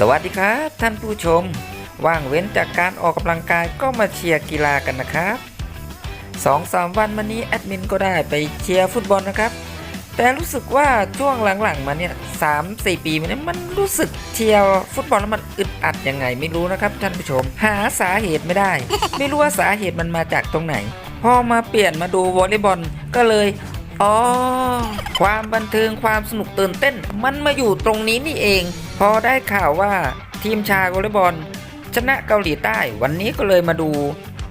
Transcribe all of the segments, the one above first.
สวัสดีครับท่านผู้ชม ว่างเว้นจากการออกกำลังกายก็มาเชียร์กีฬากันนะครับสองสามวันมานี้แอดมินก็ได้ไปเชียร์ฟุตบอลนะครับ แต่รู้สึกว่าช่วงหลังๆมาเนี่ยสามสี่ปีมาเนี้มันรู้สึกเชียร์ฟุตบอลแล้วมันอึดอัดยังไงไม่รู้นะครับ ท่านผู้ชม หาสาเหตุไม่ได้ ไม่รู้ว่าสาเหตุมันมาจากตรงไหน พอมาเปลี่ยนมาดูวอลเลย์บอลก็เลย อ๋อ ความบันเทิงความสนุกตื่นเต้น มันมาอยู่ตรงนี้นี่เอง พอได้ข่าวว่าทีมชายวอลเลย์บอล ชนะเกาหลีใต้วันนี้ก็เลยมาดู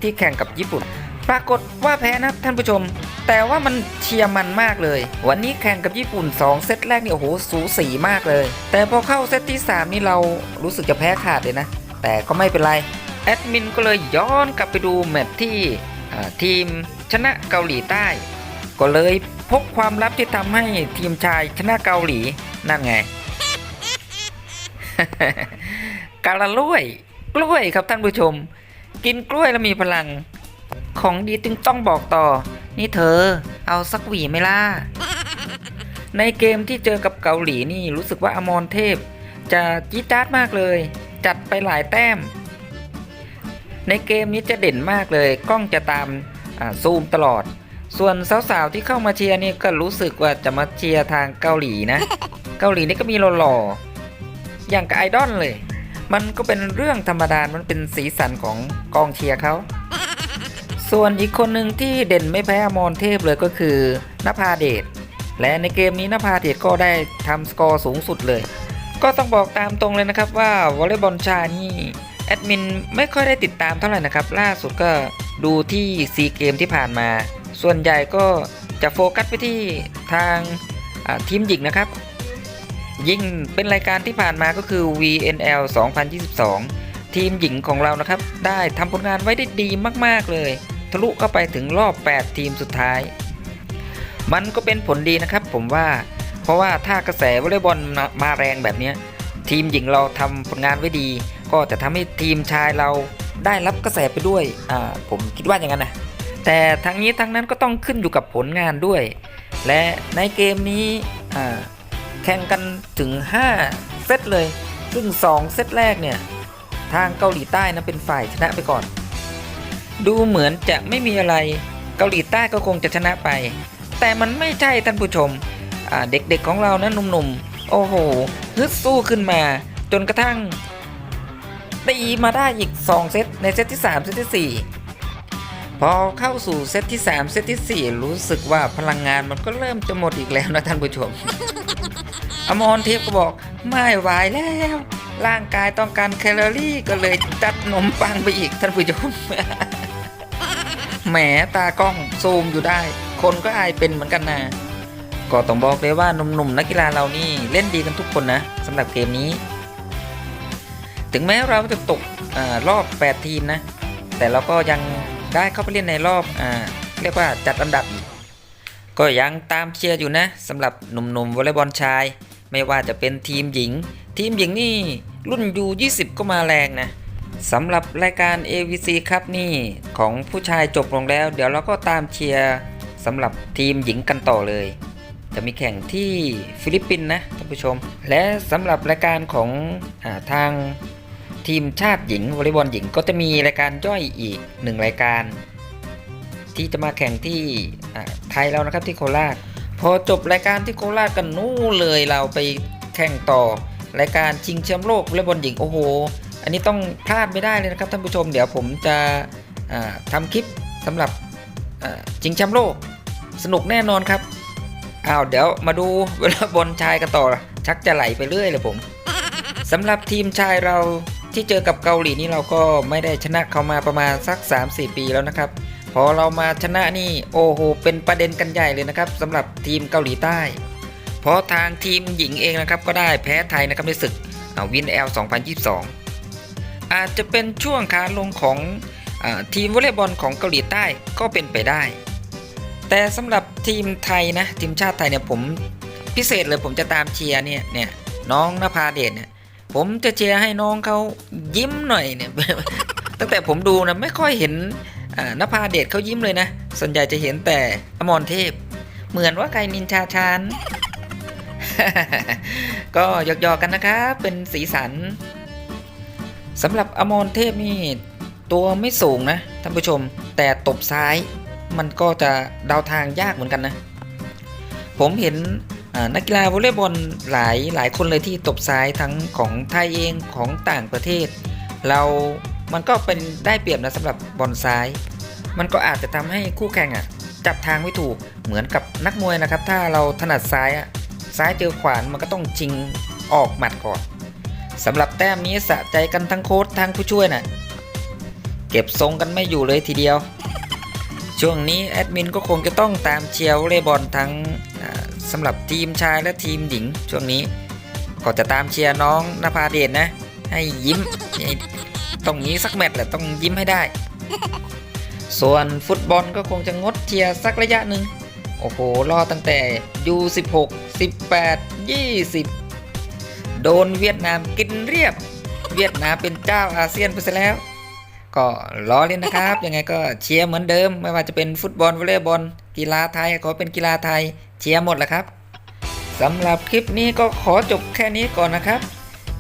ที่แข่งกับญี่ปุ่น ปรากฏว่าแพ้นะท่านผู้ชม แต่ว่ามันเชียร์มันมากเลย วันนี้แข่งกับญี่ปุ่น 2 เซตแรกนี่โอ้โหสูสีมากเลย แต่พอเข้าเซตที่ 3 นี่เรารู้สึกจะแพ้ขาดเลยนะ แต่ก็ไม่เป็นไรแอดมินก็เลยย้อนกลับไปดูแมตช์ที่ทีมชนะเกาหลีใต้ ก็เลยพบความลับที่ทำให้ทีมชายชนะเกาหลีนั่นไง กาละล้วย กล้วยครับท่านผู้ชม กินกล้วยแล้วมีพลัง ของดีจึงต้องบอกต่อ นี่เธอ เอาสักหวีไหมล่ะในเกมที่เจอกับเกาหลีนี่รู้สึกว่าอมรเทพ จะจี๊ดจ๊าดมากเลย จัดไปหลายแต้ม ในเกมนี้จะเด่นมากเลย กล้องจะตามซูมตลอด ส่วนสาวๆที่เข้ามาเชียร์นี่ก็รู้สึกว่าจะมาเชียร์ทางเกาหลีนะ เกาหลีนี่ก็มีหล่อๆอย่างกับไอดอลเลย มันก็เป็นเรื่องธรรมดา มันเป็นสีสันของกองเชียร์เขา ส่วนอีกคนหนึ่งที่เด่นไม่แพ้อมรเทพเลยก็คือนภาเดช และในเกมนี้นภาเดชก็ได้ทำสกอร์สูงสุดเลย ก็ต้องบอกตามตรงเลยนะครับว่าวอลเลย์บอลชายนี่แอดมินไม่ค่อยได้ติดตามเท่าไหร่นะครับ ล่าสุดก็ดูที่ซีเกมที่ผ่านมา ส่วนใหญ่ก็จะโฟกัสไปที่ทางทีมหญิงนะครับ ยิ่งเป็นรายการที่ผ่านมาก็คือ VNL 2022 ทีมหญิงของเรานะครับ ได้ทำผลงานไว้ได้ดีมาก ๆ เลย ทะลุเข้าไปถึงรอบ 8 ทีมสุดท้าย มันก็เป็นผลดีนะครับผมว่า เพราะว่าถ้ากระแสวอลเลย์บอลมาแรงแบบนี้ทีมหญิงเราทำผลงานไว้ดี ก็จะทำให้ทีมชายเราได้รับกระแสไปด้วย อ่า ผมคิดว่าอย่างนั้นนะ แต่ทั้งนี้ทั้งนั้นก็ต้องขึ้นอยู่กับผลงานด้วย และในเกมนี้แข่งกันถึง 5 เซตเลย ซึ่ง 2 เซตแรกเนี่ย ทางเกาหลีใต้นะเป็นฝ่ายชนะไปก่อน ดูเหมือนจะไม่มีอะไรเกาหลีใต้ก็คงจะชนะไป แต่มันไม่ใช่ท่านผู้ชมเด็กๆของเรานะหนุ่มๆ โอ้โหฮึดสู้ขึ้นมา จนกระทั่งตีมาได้อีก 2 เซตในเซตที่ 3 เซตที่ 4 พอเข้าสู่เซตที่ 3 เซตที่ 4 รู้สึกว่าพลังงานมันก็เริ่มจะหมดอีกแล้วนะท่านผู้ชม อมรเทพก็บอกไม่ไหวแล้ว ร่างกายต้องการแคลอรี่ก็เลยจัดนมปังไปอีกท่านผู้ชม แหมตากล้องซูมอยู่ได้ คนก็อายเป็นเหมือนกันนะก็ต้องบอกเลยว่าหนุ่มๆนักกีฬาเรานี่เล่นดีกันทุกคนนะสำหรับเกมนี้ ถึงแม้เราจะตกอารอบ 8 ทีมนะ แต่เราก็ยัง ได้เข้าไปเล่นในรอบอ่าเรียกว่าจัดอันดับกก็ยังตามเชียร์อยู่นะสำหรับหนุ่มๆวอลเลย์บอลชาย ไม่ว่าจะเป็นทีมหญิง ทีมหญิงนี่รุ่นยู20 ก็มาแรงนะสำหรับรายการ AVC ครับนี่ของผู้ชายจบลงแล้ว เดี๋ยวเราก็ตามเชียร์สำหรับทีมหญิงกันต่อเลย จะมีแข่งที่ฟิลิปปินส์นะท่านผู้ชม และสำหรับรายการของอาทาง ทีมชาติหญิงวอลเลย์บอลหญิงก็จะมีรายการย่อยอีกหนึ่งรายการ ที่จะมาแข่งที่ไทยเรานะครับที่โคราชพอจบรายการที่โคราชกันนู่นเลยเราไปแข่งต่อรายการชิงแชมป์โลกวอลเลย์บอลหญิงโอ้โห อันนี้ต้องพลาดไม่ได้เลยนะครับท่านผู้ชมเดี๋ยวผมจะอ่าทำคลิปสำหรับชิงแชมป์โลกสนุกแน่นอนครับอ้าวเดี๋ยวมาดูวอลเลย์บอลชายกันต่อชักจะไหลไปเรื่อยเลยผมสำหรับทีมชายเรา ที่เจอกับเกาหลีนี่เราก็ไม่ได้ชนะเขามาประมาณสัก 3-4 ปีแล้วนะครับ พอเรามาชนะนี่โอ้โหเป็นประเด็นกันใหญ่เลยนะครับสำหรับทีมเกาหลีใต้ เพราะทางทีมหญิงเองนะครับก็ได้แพ้ไทยนะครับในศึกวินแอล 2022 อาจจะเป็นช่วงขาลงของอทีมวอลเลย์บอลของเกาหลีใต้ก็เป็นไปได้ แต่สำหรับทีมไทยนะทีมชาติไทยเนี่ยผมพิเศษเลยผมจะตามเชียร์เนี่ยเนี่ยน้องนภาเดชเนี่ย ผมจะเชียร์ให้น้องเขายิ้มหน่อยเนี่ย ตั้งแต่ผมดูนะไม่ค่อยเห็นนภาเดชเขายิ้มเลยนะ ส่วนใหญ่จะเห็นแต่อมรเทพ เหมือนว่าไกนินชาชานก็หยอกๆกันนะครับเป็นสีสันสำหรับอมรเทพนี่ตัวไม่สูงนะท่านผู้ชม แต่ตบซ้ายมันก็จะเดาทางยากเหมือนกันนะ ผมเห็น นักกีฬาวอลเลย์บอลหลายหลายคนเลยที่ตบซ้ายทั้งของไทยเองของต่างประเทศ เรา มันก็เป็นได้เปรียบนะสำหรับบอลซ้าย มันก็อาจจะทำให้คู่แข่งอะจับทางไม่ถูกเหมือนกับนักมวยนะครับ ถ้าเราถนัดซ้ายอะซ้ายเจอขวานมันก็ต้องชิงออกหมัดก่อนสำหรับแต้มนี้สะใจกันทั้งโค้ชทั้งผู้ช่วยน่ะเก็บทรงกันไม่อยู่เลยทีเดียว ช่วงนี้แอดมินก็คงจะต้องตามเชียร์วอลเลย์บอลทั้ง สำหรับทีมชายและทีมหญิงช่วงนี้ ก็จะตามเชียร์น้องนภาเดชนะ ให้ยิ้มต้องนี้สักแมตช์แหละต้องยิ้มให้ได้ ส่วนฟุตบอลก็คงจะงดเชียร์สักระยะหนึ่งโอ้โหรอตั้งแต่ U16 18 20 โดนเวียดนามกินเรียบ เวียดนามเป็นเจ้าอาเซียนไปซะแล้ว ก็ล้อเล่นนะครับ ยังไงก็เชียร์เหมือนเดิม ไม่ว่าจะเป็นฟุตบอลวอลเลย์บอล กีฬาไทยขอเป็นกีฬาไทยเชียร์หมดแหละครับสำหรับคลิปนี้ก็ขอจบแค่นี้ก่อนนะครับ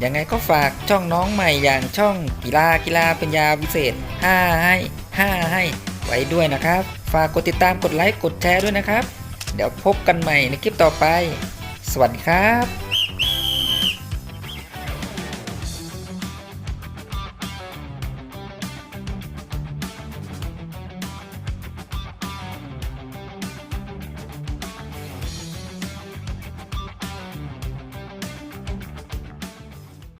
ยังไงก็ฝากช่องน้องใหม่อย่างช่องกีฬากีฬาป็นยาวิเศษ5ให้5ให้ ไว้ด้วยนะครับ ฝากกดติดตามกดไลค์กดแชร์ด้วยนะครับ เดี๋ยวพบกันใหม่ในคลิปต่อไป สวัสดีครับ